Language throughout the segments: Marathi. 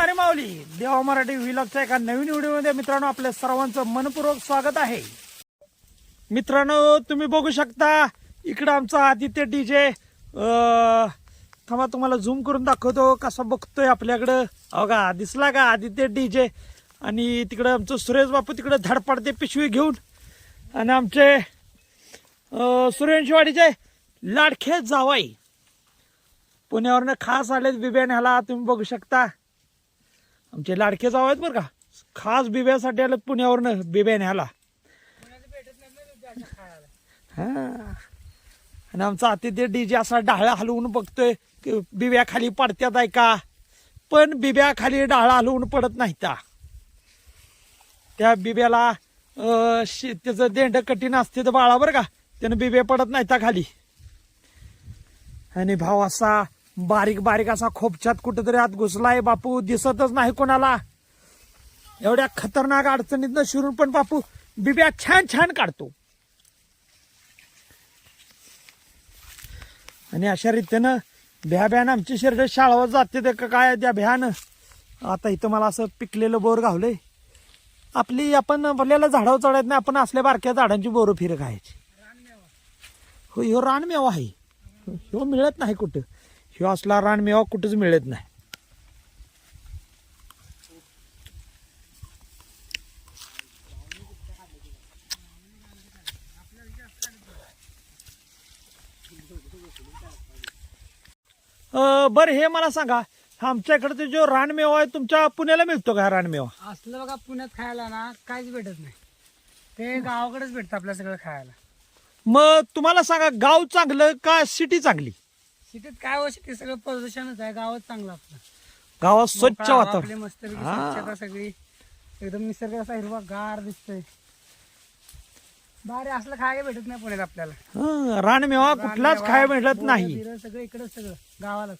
अरे माऊली देवा मराठी व्हिलॉगच्या एका नवीन व्हिडिओमध्ये मित्रांनो आपल्या सर्वांचं मनपूर्वक स्वागत आहे. मित्रांनो तुम्ही बघू शकता इकडं आमचा आदित्य डीजे थांबा तुम्हाला झूम करून दाखवतो कसा बघतोय आपल्याकडं. अहो का दिसला का आदित्य डीजे? आणि तिकडं आमचं सुरेश बापू तिकडं धडपडते पिशवी घेऊन आणि आमचे अं, सूर्यवंशवाडीचे लाडखे जावाई. पुण्यावरनं खास आलेत बिब्यान ह्याला तुम्ही बघू शकता. आमचे लाडके जाव आहेत बरं का. खास बिब्यासाठी आलं पुण्यावरनं बिब्या न्यायला. आणि आमचा अतिथ्य डी जे असा डाळा हलवून बघतोय की बिब्या खाली पडत्यात आहे का? पण बिब्या खाली डाळा हलवून पडत नाही त्या त्या बिब्याला शे- त्याचं देंड कठीण असते तर बाळा बरं का त्यानं बिब्या पडत नाही त्या खाली. आणि भाव असा बारीक बारीक असा खोपच्यात कुठेतरी आत घुसलाय बापू दिसतच नाही कोणाला. एवढ्या खतरनाक अडचणीतनं शिरून पण बापू बिब्या छान छान काढतो. आणि अशा रीतीनं भ्या भ्यान आमची शरीर शाळावर जाते ते का काय त्या भ्यानं. आता इथं मला असं पिकलेलं बोर घावलंय. आपली आपण आपल्याला झाडावर चढत नाही आपण असल्या बारक्या झाडांची बोरं फिर खायची. हो ह्यो रानमेवा आहे. ह्यो मिळत नाही कुठं. ह्यो असला रानमेवा कुठंच मिळत नाही. बरं हे मला सांगा आमच्या इकडचा जो रानमेवा आहे तुमच्या पुण्याला मिळतो का हा रानमेवा असलं बघा पुण्यात खायला ना काहीच भेटत नाही. ते गावाकडेच भेटतं आपल्या सगळं खायला. मग तुम्हाला सांगा गाव चांगलं का सिटी चांगली? सिटीत काय हो सिटी सगळं प्रदूषणच आहे. गावात चांगलं आपलं. गावात स्वच्छ मोकळा हवा, वातावरण. आपली मस्तपैकी हा. स्वच्छता सगळी. एकदम निसर्ग असा हिरवा गार दिसतोय. बारे असलं खायला भेटत नाही पुण्यात आपल्याला. हं, रानमेवा कुठलाच मिळत बोरं, नाही. बिरं सगळं इकडंच सगळं गावालाच.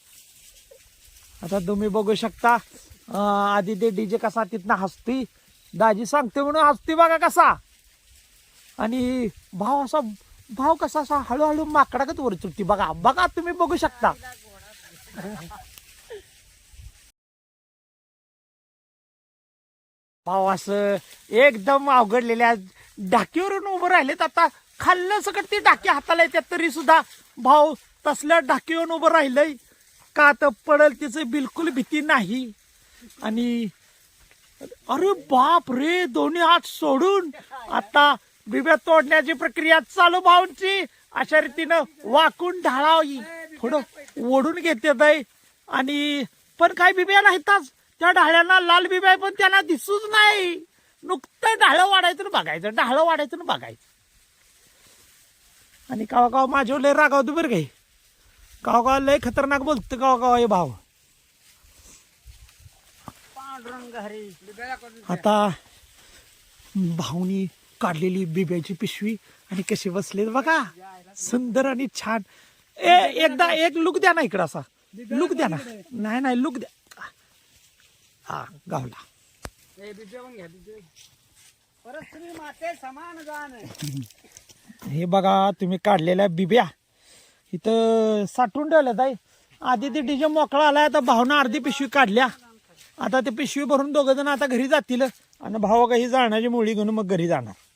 आता तुम्ही बघू शकता अं, आधी ते डीजे कसा तिथनं हसती. दाजी सांगते म्हणून हसती बघा कसा. आणि भाव असा भाव कसा असा हळूहळू माकडागत वर चुटती बघा बघा तुम्ही बघू शकता. भाव असं एकदम अवघडलेल्या ढाकीवरून उभं राहिलेत. आता खाल्लं सकट ती ढाकी हाताला येतात तरी सुद्धा भाव तसल्या ढाकीवरून उभं राहिलंय. का तर पडल तिचं बिलकुल भीती नाही. आणि अरे बाप रे दोन्ही हात सोडून आता बिब्या तोडण्याची प्रक्रिया चालू भाऊंची. अशा रीतीनं वाकून ढाळावी थोडं ओढून घेते बाई. आणि पण काय बिब्या नाहीतच. त्या ढाळ्यांना लाल बिब्या पण त्यांना दिसूच नाही. नुकतं ढाळं वाढायचं बघायचं ढाळं वाढायचं आणि बघायचं. आणि कावा कावा माझ्यावर लय रागावतो बरं काही कावा कावा लय खतरनाक बोलतो कावा कावा हे भाव. आता भाऊनी काढलेली बिब्याची पिशवी आणि कसे बसले बघा. सुंदर आणि छान. ए एकदा एक लुक द्या ना इकडं असा. लुक द्या ना. नाही नाही लुक द्या. हा गावला. हे बघा तुम्ही काढलेल्या बिब्या. इथं साठवून ठेवल्यात ताई. आधी ते डीजे मोकळा आलाय आता भावना अर्धी पिशवी काढल्या. आता ते पिशवी भरून दोघ जण आता घरी जातील. आणि भावा काही जाण्याची मुळी घेऊन मग घरी जाणार.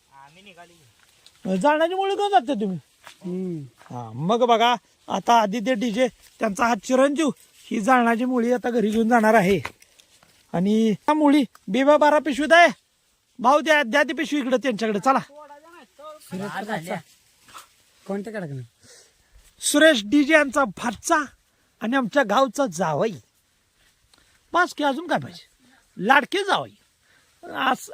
जाण्याची मुळी घेऊन जाते तुम्ही. हा मग बघा आता आधी ते डीजे त्यांचा हा चिरंजीव ही जाळण्याची मुळी आता घरी घेऊन जाणार आहे. आणि ह्या मुळी बिबा बारा पिशवीत आहे. भाऊ द्या द्या ती पिशवी इकडे त्यांच्याकडे चला. कोणत्या कडक सुरेश डीजे यांचा भाचा आणि आमच्या गावचा जावई. बस की अजून काय पाहिजे? लाडके जावई. असं